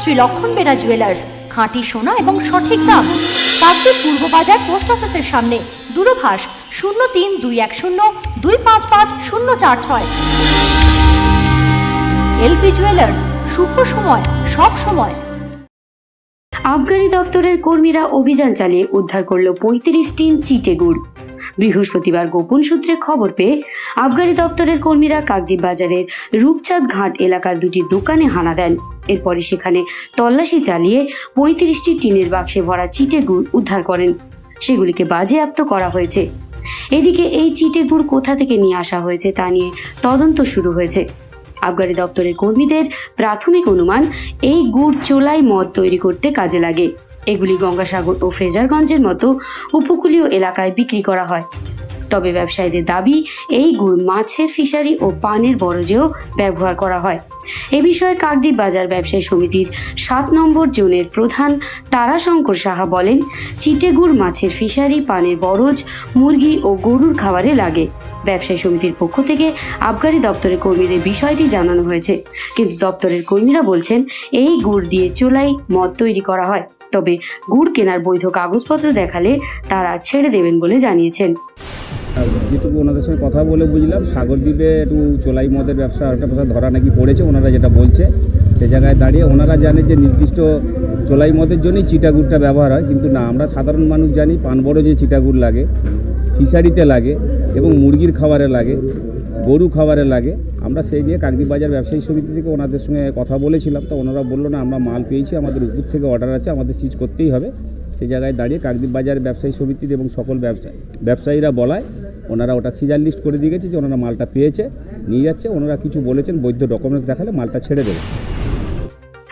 শ্রী লক্ষণ বেরা জুয়েলার্স খাঁটি সোনা এবং সঠিক দাম। কাকদ্বীপ পূর্ব বাজার পোস্ট অফিসের সামনে, দূরভাষ শূন্য তিন দুই এক শূন্য দুই পাঁচ পাঁচ শূন্য চার ছয়। এলপি জুয়েলার্স শুভ সময়, সব সময়। আবগারি দপ্তরের কর্মীরা অভিযান চালিয়ে উদ্ধার করল পঁয়ত্রিশ টিন চিটে গুড়। বৃহস্পতিবার গোপন সূত্রে খবর পেয়ে আবগারি দপ্তরের কর্মীরা কাকদ্বীপ বাজারের রূপচাঁদ ঘাট এলাকার দুটি দোকানে হানা দেন। এরপরে সেখানে তল্লাশি চালিয়ে পঁয়ত্রিশটি টিনের বাক্সে ভরা চিটে গুড় উদ্ধার করেন। সেগুলিকে বাজেয়াপ্ত করা হয়েছে। এদিকে এই চিটে গুড় কোথা থেকে নিয়ে আসা হয়েছে তা নিয়ে তদন্ত শুরু হয়েছে। আবগারি দপ্তরের কর্মীদের প্রাথমিক অনুমান, এই গুড় চোলাই মদ তৈরি করতে কাজে লাগে। এগুলি গঙ্গাসাগর ও ফ্রেজারগঞ্জের মতো উপকূলীয় এলাকায় বিক্রি করা হয়। তবে ব্যবসায়ীদের দাবি, এই গুড় মাছের ফিশারি ও পানের বরজেও ব্যবহার করা হয়। এ বিষয়ে কাকদ্বীপ বাজার ব্যবসায়ী সমিতির সাত নম্বর জোনের প্রধান তারাশঙ্কর সাহা বলেন চিটেগুড় মাছের ফিশারি, পানের বরজ, মুরগি ও গরুর খাবারে লাগে। ব্যবসায়ী সমিতির পক্ষ থেকে আবগারি দপ্তরের কর্মীদের বিষয়টি জানানো হয়েছে। কিন্তু দপ্তরের কর্মীরা বলছেন, এই গুড় দিয়ে চোলাই মদ তৈরি করা হয়। তবে গুড় কেনার বৈধ কাগজপত্র দেখালে তারা ছেড়ে দেবেন বলে জানিয়েছেন। যেটুকু ওনাদের সঙ্গে কথা বলে বুঝলাম সাগরদ্বীপে একটু চোলাই মদের ব্যবসা একটা ব্যবসা ধরা নাকি পড়েছে, ওনারা যেটা বলছে, সে জায়গায় দাঁড়িয়ে ওনারা জানে যে নির্দিষ্ট চোলাই মদের জন্যই চিটাগুড়টা ব্যবহার হয়, কিন্তু না, আমরা সাধারণ মানুষ জানি পান বড় যে চিটাগুড় লাগে, ফিশারিতে লাগে এবং মুরগির খাবারে লাগে, গরু খাবারে লাগে আমরা সেই নিয়ে কাকদি বাজার ব্যবসায়ী সমিতি থেকে ওনাদের সঙ্গে কথা বলেছিলাম, তো ওনারা বলল, না, আমরা মাল পেয়েছি, আমাদের উপর থেকে অর্ডার আছে, আমাদের সিজ করতেই হবে। সে জায়গায় দাঁড়িয়ে কাকদ্বীপ বাজার ব্যবসায়ী সমিতির এবং সকল ব্যবসা, ব্যবসায়ীরা বলায়, ওনারা ওটা সিজার লিস্ট করে দিয়ে গেছে যে ওনারা মালটা পেয়েছে, নিয়ে যাচ্ছে, ওনারা কিছু বলেছেন, বৈধ ডকুমেন্টস দেখালে মালটা ছেড়ে দেবে।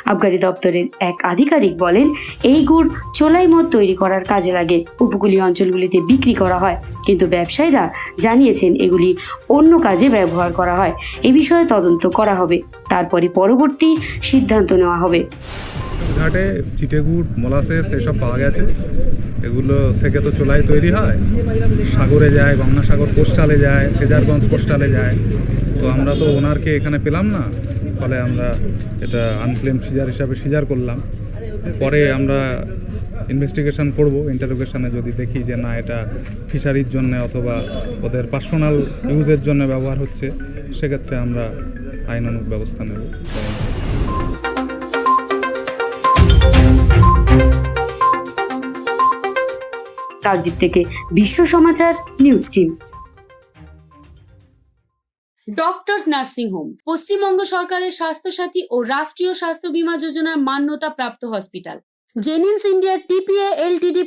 আবগারি দপ্তরের এক আধিকারিক বলেন, এই গুড় চোলাই মদ তৈরি করার কাজে লাগে। উপকূলীয় অঞ্চলগুলিতে বিক্রি করা হয়। কিন্তু ব্যবসায়ীরা জানিয়েছেন, এগুলি অন্য কাজে ব্যবহার করা হয়। এ বিষয়ে তদন্ত করা হবে। তারপরে পরবর্তী সিদ্ধান্ত নেওয়া হবে। ঘাটে চিটেগুড় মোলাসেস এসব পাওয়া গেছে। এগুলো থেকে তো চোলাই তৈরি হয়। সাগরে যায়, গঙ্গাসাগর কোস্টালে যায় ফেজারগঞ্জ কোস্টালে যায়। তো আমরা তো ওনারকে এখানে পেলাম না। ফলে আমরা এটা আনক্লেম সিজার হিসাবে সিজার করলাম। পরে আমরা ইনভেস্টিগেশন করব ইন্টারোগেশনে যদি দেখি যে না, এটা ফিশারির জন্য অথবা ওদের পার্সোনাল ইউজের জন্য ব্যবহার হচ্ছে, সেক্ষেত্রে আমরা আইনানুগ ব্যবস্থা নেব। কাকদ্বীপ থেকে Bishwa Samachar news team doctors nursing home Paschimbanga সরকারের স্বাস্থ্য সাথী ও রাষ্ট্রীয় স্বাস্থ্য বীমা যোজনার মান্যতা প্রাপ্ত hospital Genins India TPA L T D